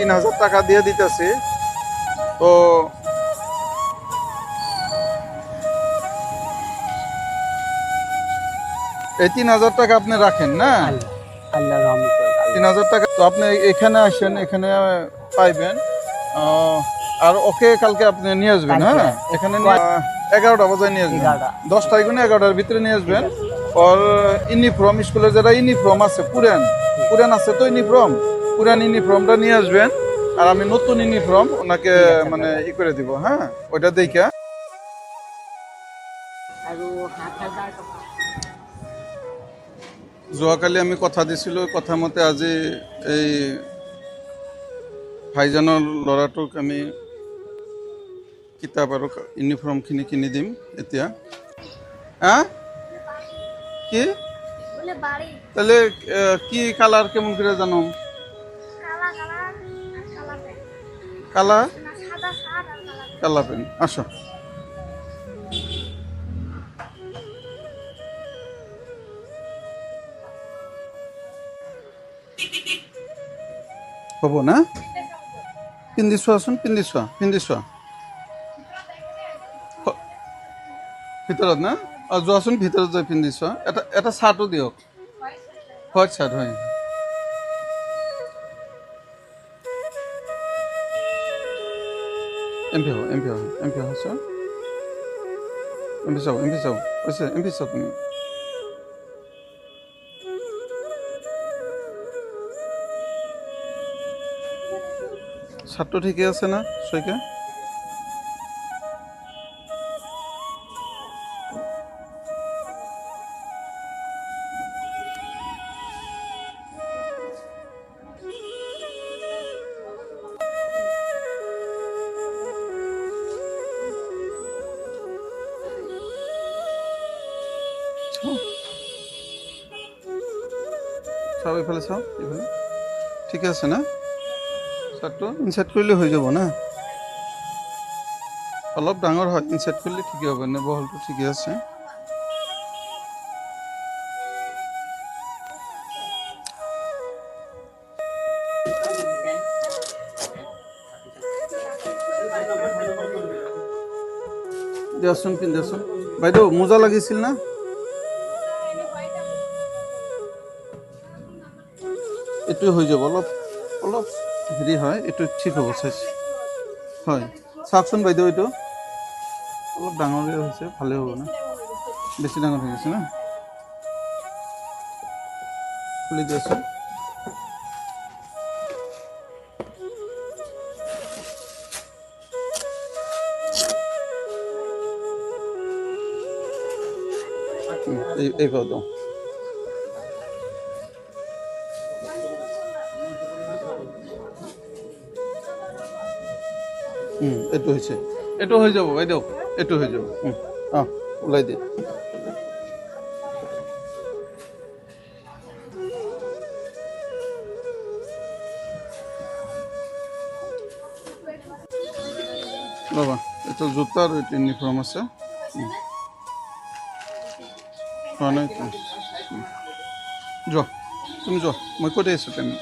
তিন হাজার টাকা দিয়ে দিতেছি। তো এই তিন হাজার টাকা আপনি রাখেন না। তিন হাজার টাকা তো আপনি এখানে আসেন এখানে পাইবেন। আর ওকে কালকে আপনি নিয়ে আসবেন হ্যাঁ? এখানে এগারোটা বাজায় নিয়ে আসবেন। এগারোটা। দশটা এগুলো এগারোটার ভিতরে নিয়ে আসবেন। ওর ইউনিফর্ম স্কুলের যারা ইউনিফর্ম আছে পুরান। পুরান আছে তো ইউনিফর্ম? পুরান ইউনিফর্মটা নিয়ে আসবেন আর আমি নতুন ইউনিফর্ম ওনাকে মানে ই করে দিব হ্যাঁ? ওইটা দেখে। যোৱাকালি আমি কথা দিছিলোঁ কথা মতে আজি এই ভাইজানৰ ল'ৰাটোক আমি কিতাপ আৰু ইউনিফৰ্মখিনি কিনি দিম এতিয়া। হা? কি? বলে তাহলে কি কালার কেমন করে জানো? কালা? কালা পেন। আসো। হ'ব না? পিন্ধি চোৱাচোন পিন্ধি চোৱা পিন্ধি চোৱা ভিতৰত না অঁ যোৱাচোন ভিতৰত যাই পিন্ধি চোৱা এটা এটা চাৰ্টো দিয়ক। হোৱাইট চাৰ্ট হয়। এমপি হও এমপি হও এমপি হও চোৱা এমপি চাও এমপি চাও হৈছে এমপি চাও তুমি ছাত্র ঠিকই আছে না শৈকা চাও এইফালে চাও এইফালে। ঠিকে আছে না? চাৰ্টটো ইনচাৰ্ট কৰিলে হৈ যাব না? অলপ ডাঙৰ হয় ইনচাৰ্ট কৰিলে ঠিকে হ'ব এনে বহলটো ঠিকে আছে? দিয়াচোন পিন্ধাচোন। বাইদেউ মোজা লাগিছিল না? এইটো হৈ যাব, অলপ অলপ হেৰি হয়, এইটো ঠিক হ'ব চাইজ হয়, চাওকচোন বাইদেউ এইটো। অলপ ডাঙৰে হৈছে ভালে হ'ব না? বেছি ডাঙৰ হৈ গৈছে না? খুলি দিয়াচোন এই এইবাৰ দিওঁ। হুম এইটো হৈছে এইটো হৈ যাব বাইদেউ এইটো হৈ যাব। হুম অঁ ওলাই দিয়ে ৰ'বা এইটো জোতা আৰু এইটো ইউনিফৰ্ম আছে। হুম। যোৱা তুমি যোৱা মই কৈ আছোঁ তেনে